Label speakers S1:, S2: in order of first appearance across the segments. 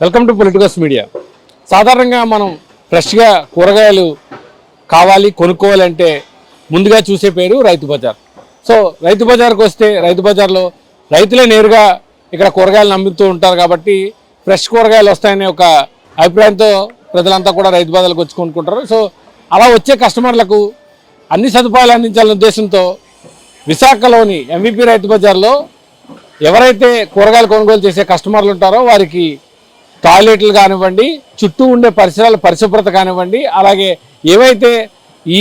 S1: Welcome to politicals media. సాధారణంగా మనం ఫ్రెష్గా కూరగాయలు కావాలి కొనుక్కోవాలంటే ముందుగా చూసే పేరు రైతు బజార్. సో రైతు బజార్కి వస్తే రైతు బజార్లో రైతులే నేరుగా ఇక్కడ కూరగాయలు నమ్ముతూ ఉంటారు కాబట్టి ఫ్రెష్ కూరగాయలు వస్తాయనే ఒక అభిప్రాయంతో ప్రజలంతా కూడా రైతు బజార్లకు వచ్చి కొనుక్కుంటారు. సో అలా వచ్చే కస్టమర్లకు అన్ని సదుపాయాలు అందించాలనే ఉద్దేశంతో విశాఖలోని ఎంవిపి రైతు బజార్లో ఎవరైతే కూరగాయలు కొనుగోలు చేసే కస్టమర్లు ఉంటారో వారికి టాయిలెట్లు కానివ్వండి చుట్టూ ఉండే పరిసరాల పరిశుభ్రత కానివ్వండి అలాగే ఏవైతే ఈ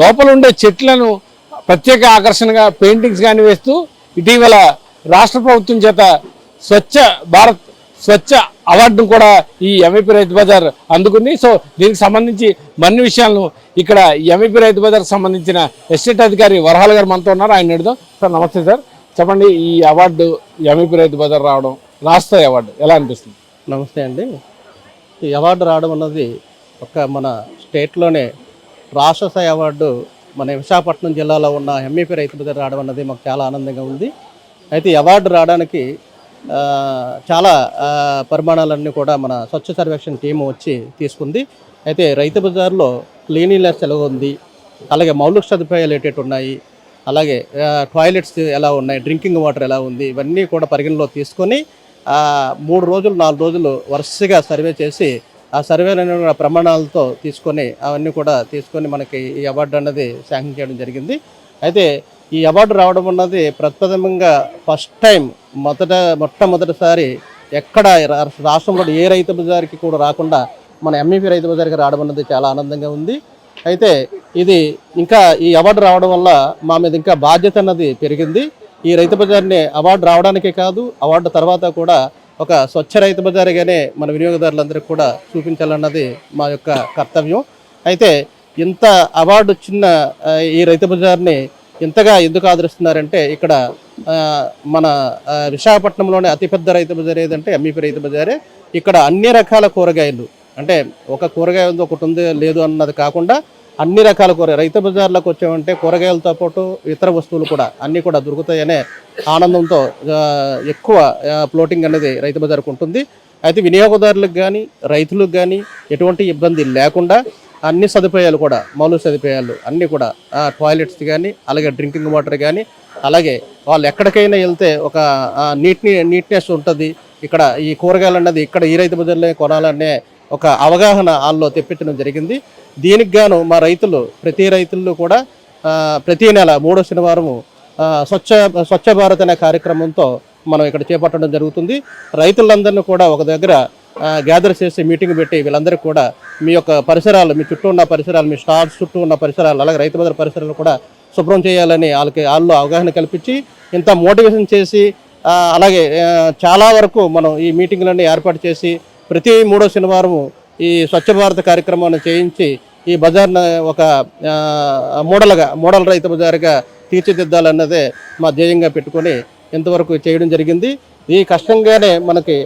S1: లోపల ఉండే చెట్లను ప్రత్యేక ఆకర్షణగా పెయింటింగ్స్ కానీ వేస్తూ ఇటీవల రాష్ట్ర ప్రభుత్వం చేత స్వచ్ఛ భారత్ స్వచ్ఛ అవార్డును కూడా ఈ ఎంఈపీ రైతు బజార్ అందుకుంది. సో దీనికి సంబంధించి మరిన్ని విషయాలను ఇక్కడ ఈ ఎంఈపీ రైతు బజార్కి సంబంధించిన ఎస్టేట్ అధికారి వరహాల గారు మనతో ఉన్నారు. ఆయన అడుగుదాం సార్ నమస్తే సార్. చెప్పండి ఈ అవార్డు ఎంఈపీ రైతు బజార్ రావడం రాష్ట్ర అవార్డు ఎలా అనిపిస్తుంది?
S2: నమస్తే అండి. ఈ అవార్డు రావడం అన్నది ఒక మన స్టేట్లోనే రాష్ట్ర స్థాయి అవార్డు మన విశాఖపట్నం జిల్లాలో ఉన్న ఎంఈపీ రైతు బజార్ రావడం అన్నది మాకు చాలా ఆనందంగా ఉంది. అయితే ఈ అవార్డు రావడానికి చాలా పరిమాణాలన్నీ కూడా మన స్వచ్ఛ సర్వేక్షణ టీం వచ్చి తీసుకుంది. అయితే రైతు బజార్లో క్లీనినెస్ ఎలా ఉంది. అలాగే మౌలిక సదుపాయాలు ఏటేటి ఉన్నాయి? అలాగే టాయిలెట్స్ ఎలా ఉన్నాయి? డ్రింకింగ్ వాటర్ ఎలా ఉంది? ఇవన్నీ కూడా పరిగణలో తీసుకొని మూడు రోజులు నాలుగు రోజులు వరుసగా సర్వే చేసి ఆ సర్వే ప్రమాణాలతో తీసుకొని అవన్నీ కూడా తీసుకొని మనకి ఈ అవార్డు అన్నది శాంక్షన్ చేయడం జరిగింది. అయితే ఈ అవార్డు రావడం అన్నది ప్రప్రథమంగా ఫస్ట్ టైం మొదట మొట్టమొదటిసారి ఎక్కడ రాష్ట్రంలో ఏ రైతు బజార్కి కూడా రాకుండా మన ఎంఈపీ రైతు బజార్కి రావడం అన్నది చాలా ఆనందంగా ఉంది. అయితే ఇది ఇంకా ఈ అవార్డు రావడం వల్ల మా మీద ఇంకా బాధ్యత అన్నది పెరిగింది. ఈ రైతు బజార్ని అవార్డు రావడానికే కాదు అవార్డు తర్వాత కూడా ఒక స్వచ్ఛ రైతు బజారుగానే మన వినియోగదారులందరికీ కూడా చూపించాలన్నది మా యొక్క కర్తవ్యం. అయితే ఇంత అవార్డు వచ్చిన ఈ రైతు బజార్ని ఇంతగా ఎందుకు ఆదరిస్తున్నారంటే ఇక్కడ మన విశాఖపట్నంలోనే అతిపెద్ద రైతు బజార్ ఏదంటే ఎంఈపీ రైతు బజారే. ఇక్కడ అన్ని రకాల కూరగాయలు అంటే ఒక కూరగాయ ఉంది ఒకటి ఉంది లేదు అన్నది కాకుండా అన్ని రకాల కూర రైతు బజార్లకు వచ్చామంటే కూరగాయలతో పాటు ఇతర వస్తువులు కూడా అన్నీ కూడా దొరుకుతాయనే ఆనందంతో ఎక్కువ ఫ్లోటింగ్ అనేది రైతు బజార్కు ఉంటుంది. అయితే వినియోగదారులకు కానీ రైతులకు కానీ ఎటువంటి ఇబ్బంది లేకుండా అన్ని సదుపాయాలు కూడా మౌలిక సదుపాయాలు అన్నీ కూడా టాయిలెట్స్ కానీ అలాగే డ్రింకింగ్ వాటర్ కానీ అలాగే వాళ్ళు ఎక్కడికైనా వెళ్తే ఒక నీట్ని నీట్నెస్ ఉంటుంది. ఇక్కడ ఈ కూరగాయలు అన్నది ఇక్కడ ఈ రైతు బజార్లో కొనాలనే ఒక అవగాహన వాళ్ళలో తెప్పించడం జరిగింది. దీనికి గాను మా రైతులు ప్రతి రైతుల్లో కూడా ప్రతి నెల మూడో శనివారము స్వచ్ఛ స్వచ్ఛ భారత్ అనే కార్యక్రమంతో మనం ఇక్కడ చేపట్టడం జరుగుతుంది. రైతులందరినీ కూడా ఒక దగ్గర గ్యాదర్ చేసి మీటింగ్ పెట్టి వీళ్ళందరికీ కూడా మీ యొక్క పరిసరాలు మీ చుట్టూ ఉన్న పరిసరాలు మీ స్టాల్స్ చుట్టూ ఉన్న పరిసరాలు అలాగే రైతు బజార్ పరిసరాలు కూడా శుభ్రం చేయాలని వాళ్ళకి వాళ్ళు అవగాహన కల్పించి ఇంత మోటివేషన్ చేసి అలాగే చాలా వరకు మనం ఈ మీటింగ్లన్నీ ఏర్పాటు చేసి ప్రతి మూడో శనివారము ఈ స్వచ్ఛ భారత్ కార్యక్రమాన్ని చేయించి ఈ బజార్ను ఒక మోడల్గా మోడల్ రైతు బజార్గా తీర్చిదిద్దాలన్నదే మా ధ్యేయంగా పెట్టుకొని ఇంతవరకు చేయడం జరిగింది. ఈ కష్టంగానే మనకి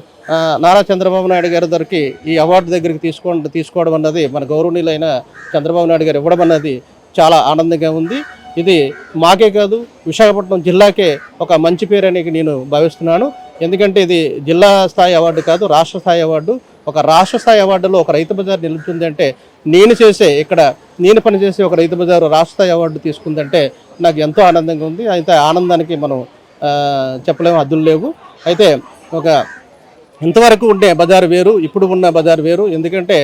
S2: నారా చంద్రబాబు నాయుడు గారి దగ్గరికి ఈ అవార్డు దగ్గరికి తీసుకో తీసుకోవడం అన్నది మన గౌరవనీయులైన చంద్రబాబు నాయుడు గారు ఇవ్వడం అన్నది చాలా ఆనందంగా ఉంది. ఇది మాకే కాదు విశాఖపట్నం జిల్లాకే ఒక మంచి పేరు అనేది నేను భావిస్తున్నాను. ఎందుకంటే ఇది జిల్లా స్థాయి అవార్డు కాదు రాష్ట్ర స్థాయి అవార్డు. ఒక రాష్ట్ర స్థాయి అవార్డులో ఒక రైతు బజార్ నిలుస్తుంది అంటే నేను చేసే ఇక్కడ నేను పనిచేసే ఒక రైతు బజారు రాష్ట్ర స్థాయి అవార్డు తీసుకుందంటే నాకు ఎంతో ఆనందంగా ఉంది. అయితే ఆనందానికి మనం చెప్పలేము అద్దులు లేవు. అయితే ఒక ఇంతవరకు ఉండే బజారు వేరు ఇప్పుడు ఉన్న బజారు వేరు. ఎందుకంటే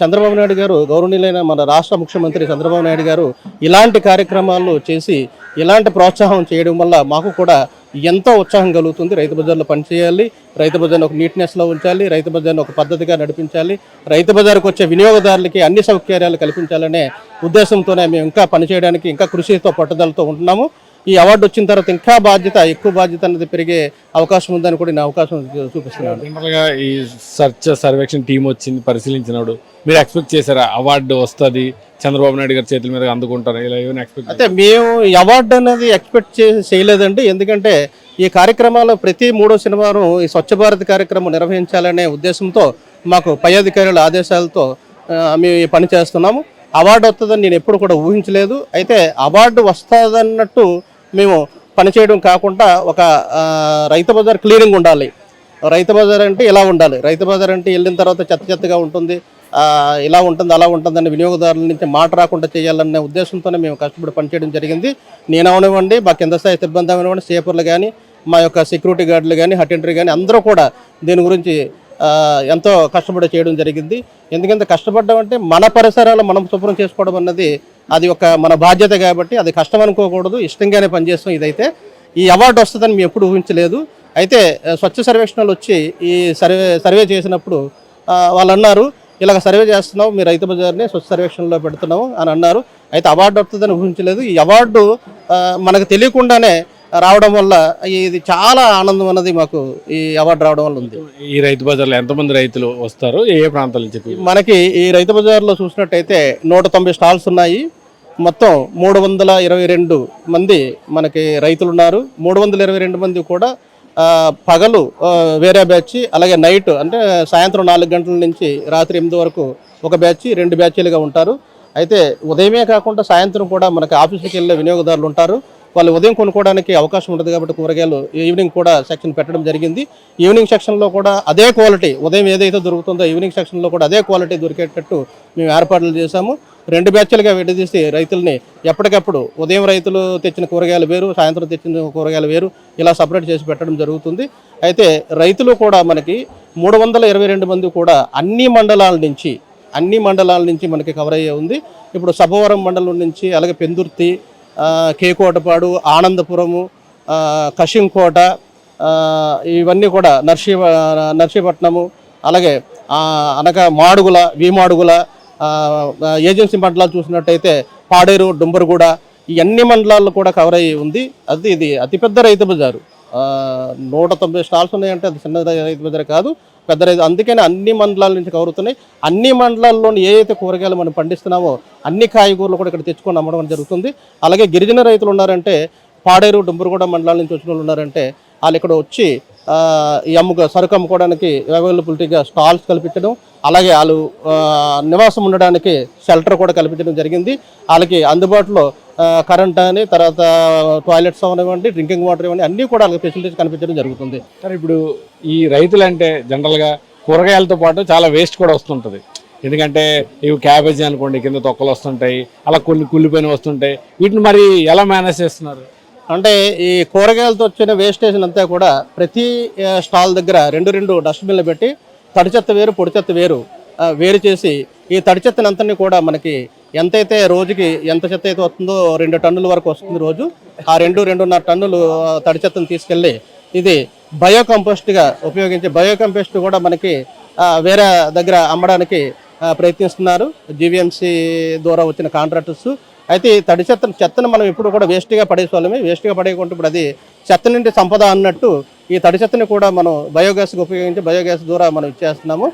S2: చంద్రబాబు నాయుడు గారు గౌరవనీయులైన మన రాష్ట్ర ముఖ్యమంత్రి చంద్రబాబు నాయుడు గారు ఇలాంటి కార్యక్రమాలు చేసి ఇలాంటి ప్రోత్సాహం చేయడం వల్ల మాకు కూడా ఎంతో ఉత్సాహం కలుగుతుంది. రైతు బజార్లో పనిచేయాలి రైతు బజార్ని ఒక నీట్నెస్లో ఉంచాలి రైతు బజార్ని ఒక పద్ధతిగా నడిపించాలి రైతు బజార్కి వచ్చే వినియోగదారులకి అన్ని సౌకర్యాలు కల్పించాలనే ఉద్దేశంతోనే మేము ఇంకా పనిచేయడానికి ఇంకా కృషితో పట్టుదలతో ఉంటున్నాము. ఈ అవార్డు వచ్చిన తర్వాత ఇంకా బాధ్యత ఎక్కువ బాధ్యత అనేది పెరిగే అవకాశం ఉందని కూడా నేను అవకాశం చూపిస్తున్నాను.
S1: జనరల్గా ఈ సర్చ్ సర్వేక్షణ టీం వచ్చింది పరిశీలించినాడు మీరు ఎక్స్పెక్ట్ చేశారా అవార్డు వస్తుంది చంద్రబాబు నాయుడు గారి చేతుల మీద అందుకుంటారు? ఇలా ఏమైనా ఎక్స్పెక్ట్
S2: అయితే మేము ఈ అవార్డు అనేది ఎక్స్పెక్ట్ చేసి చేయలేదండి. ఎందుకంటే ఈ కార్యక్రమాలు ప్రతి మూడో శనివారం ఈ స్వచ్ఛ భారత్ కార్యక్రమం నిర్వహించాలనే ఉద్దేశంతో మాకు పై అధికారుల ఆదేశాలతో మేము ఈ పని చేస్తున్నాము. అవార్డు వస్తుందని నేను ఎప్పుడు కూడా ఊహించలేదు. అయితే అవార్డు వస్తుందన్నట్టు మేము పనిచేయడం కాకుండా ఒక రైతు బజార్ క్లీనింగ్ ఉండాలి. రైతు బజార్ అంటే ఇలా ఉండాలి. రైతు బజార్ అంటే వెళ్ళిన తర్వాత చెత్త చెత్తగా ఉంటుంది. ఇలా ఉంటుంది అలా ఉంటుందని వినియోగదారుల నుంచి మాట రాకుండా చేయాలనే ఉద్దేశంతోనే మేము కష్టపడి పనిచేయడం జరిగింది. నేను అవనివ్వండి మా కింద స్థాయి సిబ్బంది అవనివ్వండి సేపర్లు కానీ మా యొక్క సెక్యూరిటీ గార్డులు కానీ హటెండరీ కానీ అందరూ కూడా దీని గురించి ఎంతో కష్టపడి చేయడం జరిగింది. ఎందుకంటే కష్టపడడం అంటే మన పరిసరాలు మనం శుభ్రం చేసుకోవడం అన్నది అది ఒక మన బాధ్యత కాబట్టి అది కష్టం అనుకోకూడదు ఇష్టంగానే పనిచేస్తాం ఇదైతే. ఈ అవార్డు వస్తుందని మేము ఎప్పుడు ఊహించలేదు. అయితే స్వచ్ఛ సర్వేక్షణలు వచ్చి ఈ సర్వే సర్వే చేసినప్పుడు వాళ్ళు అన్నారు ఇలాగ సర్వే చేస్తున్నాం మీ రైతు బజార్ని స్వచ్ఛ సర్వేక్షణలో పెడుతున్నాం అని అన్నారు. అయితే అవార్డు వస్తుందని ఊహించలేదు. ఈ అవార్డు మనకు తెలియకుండానే రావడం వల్ల ఇది చాలా ఆనందం అన్నది మాకు ఈ అవార్డు రావడం వల్ల ఉంది.
S1: ఈ రైతు బజార్లో ఎంతమంది రైతులు వస్తారు? ఏ ప్రాంతాల నుంచి?
S2: మనకి ఈ రైతు బజార్లో చూసినట్టయితే నూట తొంభై స్టాల్స్ ఉన్నాయి. మొత్తం మూడు వందల ఇరవై రెండు మంది మనకి రైతులు ఉన్నారు. మూడు వందల ఇరవై రెండు మంది కూడా పగలు వేరే బ్యాచ్ అలాగే నైట్ అంటే సాయంత్రం నాలుగు గంటల నుంచి రాత్రి ఎనిమిది వరకు ఒక బ్యాచ్ రెండు బ్యాచ్లుగా ఉంటారు. అయితే ఉదయమే కాకుండా సాయంత్రం కూడా మనకి ఆఫీసుకి వెళ్ళే వినియోగదారులు ఉంటారు. వాళ్ళు ఉదయం కొనుక్కోవడానికి అవకాశం ఉంటుంది కాబట్టి కూరగాయలు ఈవినింగ్ కూడా సెక్షన్ పెట్టడం జరిగింది. ఈవినింగ్ సెక్షన్లో కూడా అదే క్వాలిటీ ఉదయం ఏదైతే దొరుకుతుందో ఈవినింగ్ సెక్షన్లో కూడా అదే క్వాలిటీ దొరికేటట్టు మేము ఏర్పాట్లు చేశాము. రెండు బ్యాచ్లుగా విడదీసి రైతుల్ని ఎప్పటికప్పుడు ఉదయం రైతులు తెచ్చిన కూరగాయలు వేరు సాయంత్రం తెచ్చిన కూరగాయలు వేరు ఇలా సపరేట్ చేసి పెట్టడం జరుగుతుంది. అయితే రైతులు కూడా మనకి మూడు వందల ఇరవై రెండు మంది కూడా అన్ని మండలాల నుంచి అన్ని మండలాల నుంచి మనకి కవర్ అయ్యే ఉంది. ఇప్పుడు సభవరం మండలం నుంచి అలాగే పెందుర్తి కేకోటపాడు ఆనందపురము కశింకోట ఇవన్నీ కూడా నర్సీ నర్సీపట్నము అలాగే అనగా మాడుగుల వీమాడుగుల ఏజెన్సీ మండలాలు చూసినట్టయితే పాడేరు డుంబరుగూడ ఇవన్నీ మండలాల్లో కూడా కవర్ అయ్యి ఉంది. అది ఇది అతిపెద్ద రైతు బజారు. నూట తొంభై స్టాల్స్ ఉన్నాయంటే అది చిన్న రైతు బజార్ కాదు. పెద్ద రైతు అందుకని అన్ని మండలాల నుంచి కవరుతున్నాయి. అన్ని మండలాల్లోని ఏ కూరగాయలు మనం పండిస్తున్నామో అన్ని కాయగూరలు కూడా ఇక్కడ తెచ్చుకొని అమ్మడం జరుగుతుంది. అలాగే గిరిజన రైతులు ఉన్నారంటే పాడేరు డుంబురుగూడ మండలాల నుంచి వచ్చిన వాళ్ళు ఉన్నారంటే వాళ్ళు ఇక్కడ వచ్చి ఈ అమ్ముక సరుకు అమ్ముకోవడానికి అవైలబిలిటీగా స్టాల్స్ కల్పించడం అలాగే వాళ్ళు నివాసం ఉండడానికి షెల్టర్ కూడా కల్పించడం జరిగింది. వాళ్ళకి అందుబాటులో కరెంట్ అని తర్వాత టాయిలెట్స్ అవనివ్వండి డ్రింకింగ్ వాటర్ ఇవ్వండి అన్నీ కూడా వాళ్ళకి ఫెసిలిటీస్ కల్పించడం జరుగుతుంది.
S1: సార్ ఇప్పుడు ఈ రైతులు అంటే జనరల్గా కూరగాయలతో పాటు చాలా వేస్ట్ కూడా వస్తుంటుంది. ఎందుకంటే ఇవి క్యాబేజీ అనుకోండి కింద తొక్కలు వస్తుంటాయి అలా కొన్ని కుళ్ళిపోయిన వస్తుంటాయి. వీటిని మరి ఎలా మేనేజ్ చేస్తున్నారు?
S2: అంటే ఈ కూరగాయలతో వచ్చిన వేస్టేజ్ అంతా కూడా ప్రతి స్టాల్ దగ్గర రెండు రెండు డస్ట్బిన్లు పెట్టి తడి చెత్త వేరు పొడి చెత్త వేరు వేరు చేసి ఈ తడి చెత్తనంతని కూడా మనకి ఎంతైతే రోజుకి ఎంత చెత్త అయితే వస్తుందో రెండు టన్నుల వరకు వస్తుంది రోజు. ఆ రెండు రెండున్నర టన్నులు తడి చెత్తను తీసుకెళ్ళి ఇది బయో కంపోస్ట్గా ఉపయోగించి బయో కంపోస్ట్ కూడా మనకి వేరే దగ్గర అమ్మడానికి ప్రయత్నిస్తున్నారు జీవీఎంసీ ద్వారా వచ్చిన కాంట్రాక్టర్స్. అయితే ఈ తడి చెత్త చెత్తను మనం ఎప్పుడు కూడా వేస్ట్గా పడేసేవాళ్ళమే. వేస్ట్గా పడేయకుండా ఇప్పుడు అది చెత్త నుండి సంపద అన్నట్టు ఈ తడి చెత్తని కూడా మనం బయోగ్యాస్కి ఉపయోగించి బయోగ్యాస్ ద్వారా మనం ఇచ్చేస్తున్నాము.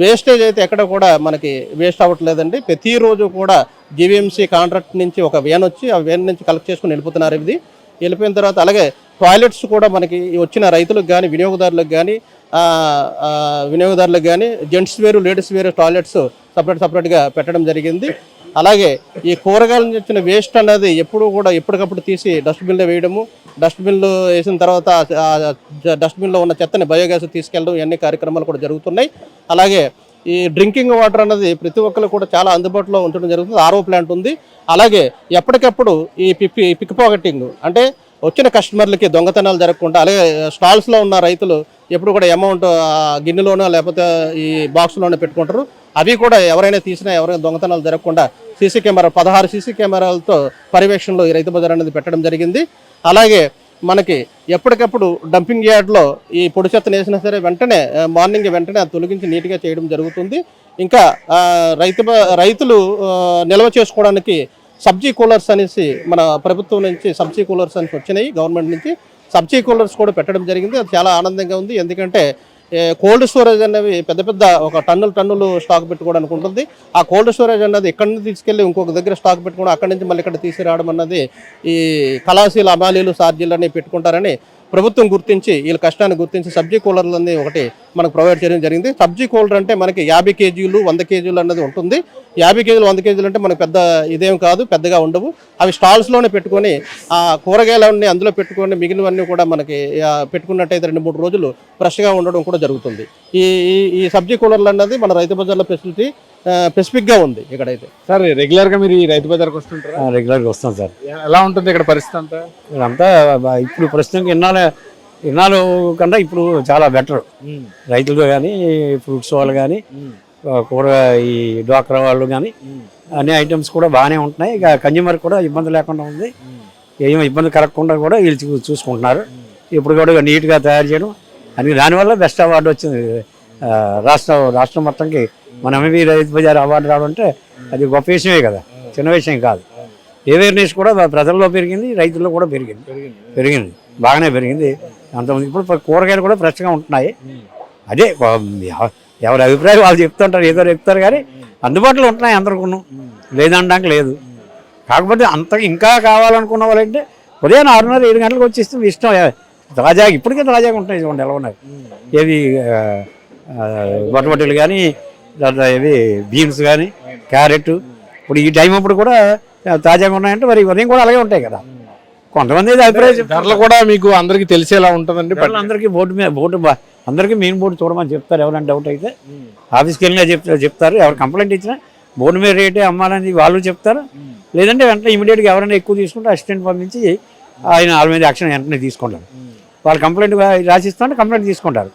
S2: వేస్టేజ్ అయితే ఎక్కడ కూడా మనకి వేస్ట్ అవ్వట్లేదండి. ప్రతిరోజు కూడా జీవీఎంసీ కాంట్రాక్ట్ నుంచి ఒక వ్యాన్ వచ్చి ఆ వ్యాన్ నుంచి కలెక్ట్ చేసుకుని వెళ్ళిపోతున్నారు ఇది. వెళ్ళిపోయిన తర్వాత అలాగే టాయిలెట్స్ కూడా మనకి వచ్చిన రైతులకు కానీ వినియోగదారులకు కానీ వినియోగదారులకు కానీ జెంట్స్ వేరు లేడీస్ వేరు టాయిలెట్స్ సపరేట్ సపరేట్గా పెట్టడం జరిగింది. అలాగే ఈ కూరగాయల నుంచి వచ్చిన వేస్ట్ అనేది ఎప్పుడు కూడా ఎప్పటికప్పుడు తీసి డస్ట్బిన్లో వేయడము డస్ట్బిన్లు వేసిన తర్వాత డస్ట్బిన్లో ఉన్న చెత్తని బయోగ్యాస్ తీసుకెళ్ళడం ఇవన్నీ కార్యక్రమాలు కూడా జరుగుతున్నాయి. అలాగే ఈ డ్రింకింగ్ వాటర్ అన్నది ప్రతి ఒక్కరు కూడా చాలా అందుబాటులో ఉంచడం జరుగుతుంది. ఆర్ఓ ప్లాంట్ ఉంది. అలాగే ఎప్పటికప్పుడు ఈ పిక్ పిక్ పాకెటింగ్ అంటే వచ్చిన కస్టమర్లకి దొంగతనాలు జరగకుండా అలాగే స్టాల్స్లో ఉన్న రైతులు ఎప్పుడు కూడా అమౌంట్ గిన్నెలోనో లేకపోతే ఈ బాక్స్లోనో పెట్టుకుంటారు. అవి కూడా ఎవరైనా తీసినా ఎవరైనా దొంగతనాలు జరగకుండా సీసీ కెమెరా పదహారు సీసీ కెమెరాలతో పర్యవేక్షణలో ఈ రైతు బజార్ అనేది పెట్టడం జరిగింది. అలాగే మనకి ఎప్పటికప్పుడు డంపింగ్ యార్డ్లో ఈ పొడి చెత్తను వేసినా సరే వెంటనే మార్నింగ్ వెంటనే అది తొలగించి నీట్గా చేయడం జరుగుతుంది. ఇంకా రైతు బ- రైతులు నిల్వ చేసుకోవడానికి సబ్జీ కూలర్స్ అనేసి మన ప్రభుత్వం నుంచి సబ్జీ కూలర్స్ అనేసి వచ్చినాయి గవర్నమెంట్ నుంచి. సబ్జీ కూలర్స్ కూడా పెట్టడం జరిగింది. అది చాలా ఆనందంగా ఉంది. ఎందుకంటే కోల్డ్ స్టోరేజ్ అనేవి పెద్ద పెద్ద ఒక టన్నులు టన్నులు స్టాక్ పెట్టుకోవడానికి ఉంటుంది. ఆ కోల్డ్ స్టోరేజ్ అన్నది ఎక్కడి నుంచి తీసుకెళ్ళి ఇంకొక దగ్గర స్టాక్ పెట్టుకోవడం అక్కడి నుంచి మళ్ళీ ఇక్కడ తీసుకురావడం అన్నది ఈ కళాశీల అమాలీలు సార్జీలు అనేవి పెట్టుకుంటారని ప్రభుత్వం గుర్తించి వీళ్ళ కష్టాన్ని గుర్తించి సబ్జీ కూలర్లు అనేది ఒకటి మనకు ప్రొవైడ్ చేయడం జరిగింది. సబ్జీ కూలర్ అంటే మనకి యాభై కేజీలు వంద కేజీలు అన్నది ఉంటుంది. యాభై కేజీలు వంద కేజీలు అంటే మనకు పెద్ద ఇదేం కాదు పెద్దగా ఉండవు. అవి స్టాల్స్లోనే పెట్టుకొని ఆ కూరగాయలన్నీ అందులో పెట్టుకొని మిగిలినవన్నీ కూడా మనకి పెట్టుకున్నట్టయితే రెండు మూడు రోజులు ఫ్రెష్గా ఉండడం కూడా జరుగుతుంది. ఈ ఈ- ఈ సబ్జీ కూలర్లు అన్నది మన రైతు బజార్లో ఫెసిలిటీ స్పెసిఫిక్గా ఉంది ఇక్కడైతే.
S1: సార్ రెగ్యులర్గా మీరు ఈ రైతు బజార్కి వస్తుంటారా?
S3: రెగ్యులర్గా వస్తాం సార్.
S1: ఎలా ఉంటుంది ఇక్కడ పరిస్థితి అంతా?
S3: బ- ఇప్పుడు ప్రస్తుతం ఇన్నాళ్ళు ఇన్నాళ్ళు కన్నా ఇప్పుడు చాలా బెటర్. రైతులు కానీ ఫ్రూట్స్ వాళ్ళు కానీ కూర ఈ డ్వాక్రా వాళ్ళు కానీ అన్ని ఐటమ్స్ కూడా బాగానే ఉంటున్నాయి. ఇక కన్జ్యూమర్ కూడా ఇబ్బంది లేకుండా ఉంది. ఏం ఇబ్బంది కలగకుండా కూడా వీళ్ళు చూసుకుంటున్నారు. ఇప్పుడు కూడా నీట్గా తయారు చేయడం. అని దానివల్ల బెస్ట్ అవార్డు వచ్చింది. రాష్ట్ర రాష్ట్రం మొత్తంకి మన ఎంవి రైతు బజార్ అవార్డు రావడం అంటే అది గొప్ప విషయమే కదా. చిన్న విషయం కాదు. అవేర్నెస్ కూడా ప్రజల్లో పెరిగింది రైతుల్లో కూడా పెరిగింది. పెరిగింది. బాగానే పెరిగింది. అంతమంది ఇప్పుడు కూరగాయలు కూడా ఫ్రెష్గా ఉంటున్నాయి. అదే ఎవరి అభిప్రాయం వాళ్ళు చెప్తుంటారు ఏదో చెప్తారు కానీ అందుబాటులో ఉంటున్నాయి అందరికీ లేదనడానికి లేదు. కాకపోతే అంత ఇంకా కావాలనుకున్న వాళ్ళంటే ఉదయం ఆరున్నర ఏడు గంటలకు వచ్చి ఇష్టం. తాజాగా ఇప్పటికే తాజాగా ఉంటాయి చూడండి ఎలా ఉన్నాయి. ఏవి బొట్టబొట్టలు కానీ తర్వాత ఏవి బీన్స్ కానీ క్యారెట్. ఇప్పుడు ఈ టైం అప్పుడు కూడా తాజాగా ఉన్నాయంటే మరి ఉదయం కూడా అలాగే ఉంటాయి కదా. కొంతమంది అభిప్రాయం.
S1: ధరలు కూడా మీకు అందరికి తెలిసేలా ఉంటుందండి
S3: అందరికీ బోర్డు మీద బోర్డు అందరికీ మెయిన్ బోర్డు చూడమని చెప్తారు ఎవరైనా డౌట్ అయితే. ఆఫీస్కి వెళ్ళినా చెప్తారు చెప్తారు ఎవరు కంప్లైంట్ ఇచ్చినా బోర్డు మీద రేటే అమ్మాలని వాళ్ళు చెప్తారు. లేదంటే వెంటనే ఇమీడియట్గా ఎవరైనా ఎక్కువ తీసుకుంటే అసిస్టెంట్ పంపించి ఆయన వాళ్ళ మీద యాక్షన్ వెంటనే తీసుకుంటారు. వాళ్ళు కంప్లైంట్ రాసిస్తుంటే కంప్లైంట్ తీసుకుంటారు.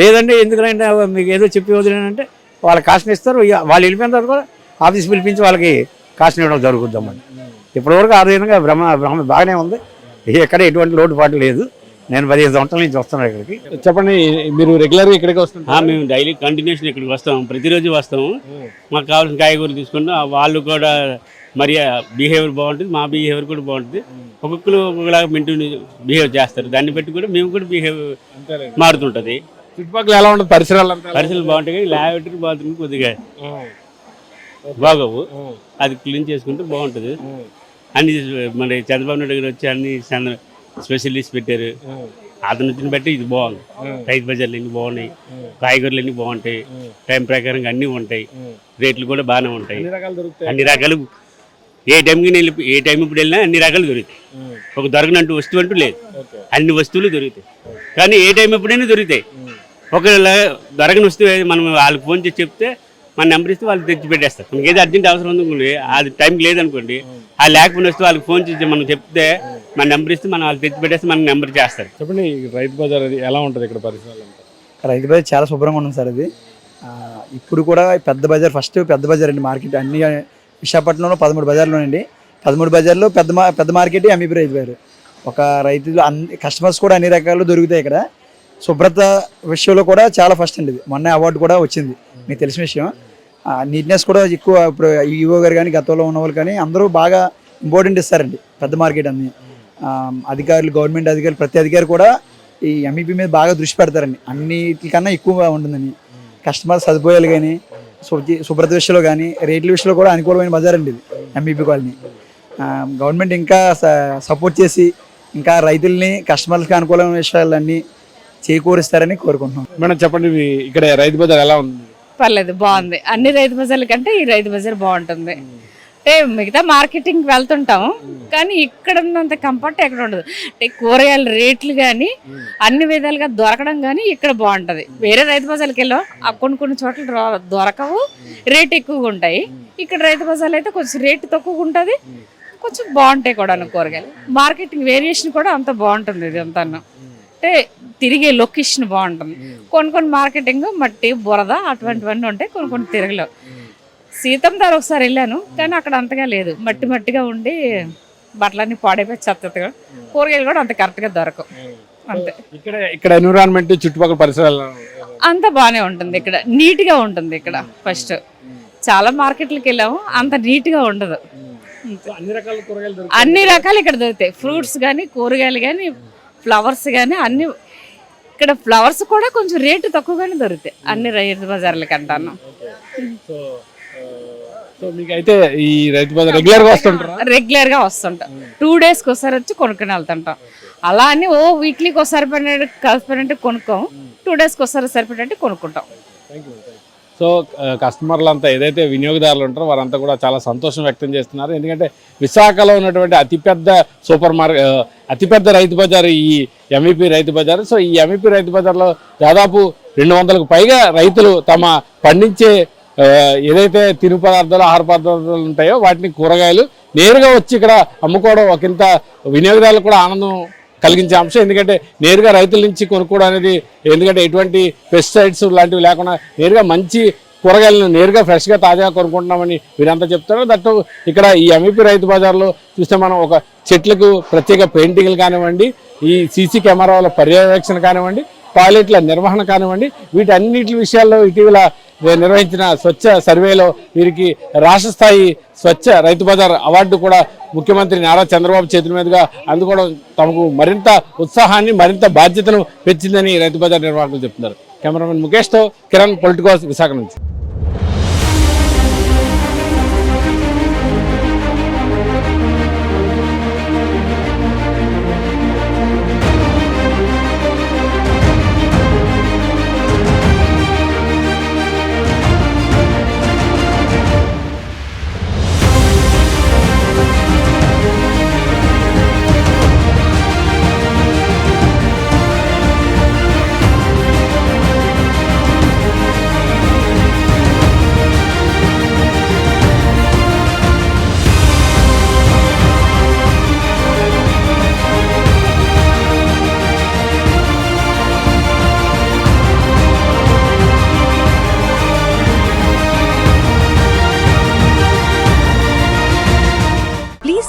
S3: లేదంటే ఎందుకంటే మీకు ఏదో చెప్పి వదిలేనంటే వాళ్ళ కాస్ట్ ఇస్తారు వాళ్ళు వెళ్ళిపోయిన తర్వాత కూడా ఆఫీస్ పిలిపించి వాళ్ళకి కాస్ట్ ఇవ్వడం జరుగుద్ది అన్నమాట. ఇప్పటివరకు ఆ విధంగా భ్రమ భ్రమ బాగానే ఉంది. ఎక్కడ ఎటువంటి లోటుపాటు లేదు. నేను పదిహేను సంవత్సరాల నుంచి వస్తున్నాను ఇక్కడికి.
S1: చెప్పండి మీరు రెగ్యులర్గా ఇక్కడికి
S4: ఆ,
S1: వస్తుంటారు
S4: మేము డైలీ కంటిన్యూషన్ ఇక్కడికి వస్తాం ప్రతిరోజు వస్తాము. మాకు కావాల్సిన కాయగూరలు తీసుకుంటాం వాళ్ళు కూడా మరి బిహేవియర్ బాగుంటుంది మా బిహేవియర్ కూడా బాగుంటుంది. ఒక్కొక్కరు ఒక్కొక్కలాగా మెయింటైన్ బిహేవ్ చేస్తారు. దాన్ని బట్టి కూడా మేము కూడా బిహేవ్ మారుతుంటుంది.
S1: చుట్టుపక్కల ఎలా ఉంటుంది? పరిసరాలు
S4: పరిస్థితులు బాగుంటాయి కానీ ల్యాబరేటరీ బాత్రూమ్ కొద్దిగా బాగోవు. అది క్లీన్ చేసుకుంటే బాగుంటుంది. అన్ని మన చంద్రబాబు నాయుడు గారు వచ్చి అన్ని స్పెషలిస్ట్ పెట్టారు. అతను వచ్చిన బట్టి ఇది బాగుంది. రైతు బజార్లు అన్ని బాగున్నాయి కాయగూరలు అన్ని బాగుంటాయి టైం ప్రకారంగా అన్నీ ఉంటాయి. రేట్లు కూడా బాగానే ఉంటాయి.
S1: ఎన్ని
S4: అన్ని రకాలు ఏ టైంకి వెళ్ళి ఏ టైం ఇప్పుడు వెళ్ళినా అన్ని రకాలు దొరుకుతాయి. ఒక దొరకనంటూ వస్తువు అంటూ లేదు. అన్ని వస్తువులు దొరుకుతాయి. కానీ ఏ టైం ఎప్పుడైనా దొరుకుతాయి. ఒకవేళ దొరకని వస్తువు మనం వాళ్ళకి ఫోన్ చేసి చెప్తే మన నెంబర్ ఇస్తే వాళ్ళు తెచ్చి పెట్టేస్తారు. మనకి ఏదో అర్జెంట్ అవసరం ఉందనుకోండి అది టైంకి లేదనుకోండి ఆ లేకపోయిన వస్తువు వాళ్ళకి ఫోన్ చేసి మనం చెప్తే మన నెంబర్ ఇస్తే మనం వాళ్ళు తెచ్చి పెట్టేస్తే మన నెంబర్ చేస్తారు.
S1: చెప్పండి ఈ రైతు బజార్ అది ఎలా ఉంటుంది ఇక్కడ పరిసరాలు
S5: రైతు బజార్ చాలా శుభ్రంగా ఉంటుంది సార్ అది. ఆ, ఇప్పుడు కూడా పెద్ద బజార్ ఫస్ట్ పెద్ద బజార్ అండి మార్కెట్. అన్ని విశాఖపట్నంలో పదమూడు బజార్లు ఉన్నాయండి పదమూడు బజార్లో పెద్ద మా పెద్ద మార్కెట్ ఎంఈపీ రైతు బజార్. ఒక రైతులు అన్ని కస్టమర్స్ కూడా అన్ని రకాలు దొరుకుతాయి ఇక్కడ. శుభ్రత విషయంలో కూడా చాలా ఫస్ట్ అండి ఇది. మొన్న అవార్డు కూడా వచ్చింది. మీకు తెలిసిన విషయం. నీట్నెస్ కూడా ఎక్కువ ఇప్పుడు ఈఓ గారు కానీ గతంలో ఉన్న వాళ్ళు కానీ అందరూ బాగా ఇంపార్టెంట్ ఇస్తారండి పెద్ద మార్కెట్ అన్ని. అధికారులు గవర్నమెంట్ అధికారులు ప్రతి అధికారి కూడా ఈ ఎంఈపీ మీద బాగా దృష్టి పెడతారండి. అన్నిటికన్నా ఎక్కువగా ఉంటుందని కస్టమర్ సదుపాయాలు కానీ శుభ్ర శుభ్రత విషయంలో కానీ రేట్ల విషయంలో కూడా అనుకూలమైన బజార్ అండి ఇది ఎంఈపీ కాలనీ. గవర్నమెంట్ ఇంకా స- సపోర్ట్ చేసి ఇంకా రైతుల్ని కస్టమర్లకి అనుకూలమైన విషయాలన్నీ చేకూరుస్తారని కోరుకుంటున్నాం.
S1: మేడం చెప్పండి ఇక్కడ రైతు బజార్ ఎలా ఉంది?
S6: పర్లేదు బాగుంది. అన్ని రైతు బజార్ల కంటే ఈ రైతు బజార్ బాగుంటుంది. అంటే మిగతా మార్కెటింగ్ వెళ్తుంటాం కానీ ఇక్కడ ఉన్నంత కంఫర్ట్ ఎక్కడ ఉండదు. అంటే కూరగాయల రేట్లు కానీ అన్ని విధాలుగా దొరకడం కానీ ఇక్కడ బాగుంటది. వేరే రైతు బజార్కి వెళ్ళాం ఆ కొన్ని కొన్ని చోట్ల దొర- దొరకవు రేట్ ఎక్కువగా ఉంటాయి. ఇక్కడ రైతు బజార్లో అయితే కొంచెం రేట్ తక్కువగా ఉంటుంది కొంచెం బాగుంటాయి కూడా కూరగాయలు. మార్కెటింగ్ వేరియేషన్ కూడా అంత బాగుంటుంది ఇది అంతా అంటే తిరిగే లొకేషన్ బాగుంటుంది. కొన్ని కొన్ని మార్కెటింగ్ మట్టి బురద అటువంటివన్నీ ఉంటాయి కొన్ని కొన్ని తిరగలేవు. సీతం ధర ఒకసారి వెళ్ళాను కానీ అక్కడ అంతగా లేదు. మట్టి మట్టిగా ఉండి బట్టలన్నీ పాడైపోయి చెత్తగా. కూరగాయలు కూడా అంత కరెక్ట్గా దొరకవు. అంతే.
S1: ఇక్కడ ఇక్కడ ఎన్విరాన్మెంట్ చుట్టుపక్కల పరిసరాలు?
S6: అంత బాగానే ఉంటుంది ఇక్కడ. నీట్గా ఉంటుంది ఇక్కడ ఫస్ట్. చాలా మార్కెట్లకు వెళ్ళాము అంత నీట్గా ఉండదు.
S1: అన్ని రకాల కూరగాయలు
S6: అన్ని రకాలు ఇక్కడ దొరుకుతాయి. ఫ్రూట్స్ కానీ కూరగాయలు కానీ ఫ్లవర్స్ కానీ అన్ని ఇక్కడ ఫ్లవర్స్ కూడా కొంచెం రేటు తక్కువగానే దొరుకుతాయి. అన్ని రైతు బజార్ల కంటాను
S1: రెగ్యులర్గా వస్తుంటారా?
S6: రెగ్యులర్గా వస్తుంటాం. టూ డేస్కి ఒకసారి వచ్చి కొనుక్కొని వెళ్తుంటాం. అలా అని ఓ వీక్లీకి ఒకసారి పడినట్టు కలిసిపోయినట్టు కొనుక్కోం. టూ డేస్కి ఒకసారి సరిపడినట్టు కొనుక్కుంటాం.
S1: సో కస్టమర్లు కస్టమర్లంతా ఏదైతే వినియోగదారులు ఉంటారో వారంతా కూడా చాలా సంతోషం వ్యక్తం చేస్తున్నారు. ఎందుకంటే విశాఖలో ఉన్నటువంటి అతిపెద్ద సూపర్ మార్కెట్ అతిపెద్ద రైతు బజారు ఈ ఎంఈపి రైతు బజారు. సో ఈ ఎంఈపి రైతు బజార్లో దాదాపు రెండు వందలకు పైగా రైతులు తమ పండించే ఏదైతే తిను పదార్థాలు ఆహార పదార్థాలు ఉంటాయో వాటిని కూరగాయలు నేరుగా వచ్చి ఇక్కడ అమ్ముకోవడం ఒకంత వినియోగదారులకు కూడా ఆనందం కలిగించే అంశం. ఎందుకంటే నేరుగా రైతుల నుంచి కొనుక్కోవడం అనేది ఎందుకంటే ఎటువంటి పెస్టిసైడ్స్ లాంటివి లేకుండా నేరుగా మంచి కూరగాయలను నేరుగా ఫ్రెష్గా తాజాగా కొనుక్కుంటున్నామని వీరంతా చెప్తారు దట్టు ఇక్కడ ఈ ఎంఈపీ రైతు బజార్లో చూస్తే మనం ఒక చెట్లకు ప్రత్యేక పెయింటింగ్లు కానివ్వండి ఈ సీసీ కెమెరాల పర్యవేక్షణ కానివ్వండి టాయిలెట్ల నిర్వహణ కానివ్వండి వీటన్నిటి విషయాల్లో ఇటీవల నిర్వహించిన స్వచ్ఛ సర్వేలో వీరికి రాష్ట్ర స్థాయి స్వచ్ఛ రైతు బజార్ అవార్డు కూడా ముఖ్యమంత్రి నారా చంద్రబాబు చేతుల మీదుగా అందుకోవడం తమకు మరింత ఉత్సాహాన్ని మరింత బాధ్యతను పెంచిందని రైతు బజార్ నిర్వాహకులు చెప్తున్నారు. కెమెరామెన్ ముఖేష్తో కిరణ్ పొలిటికోస్ విశాఖ నుంచి.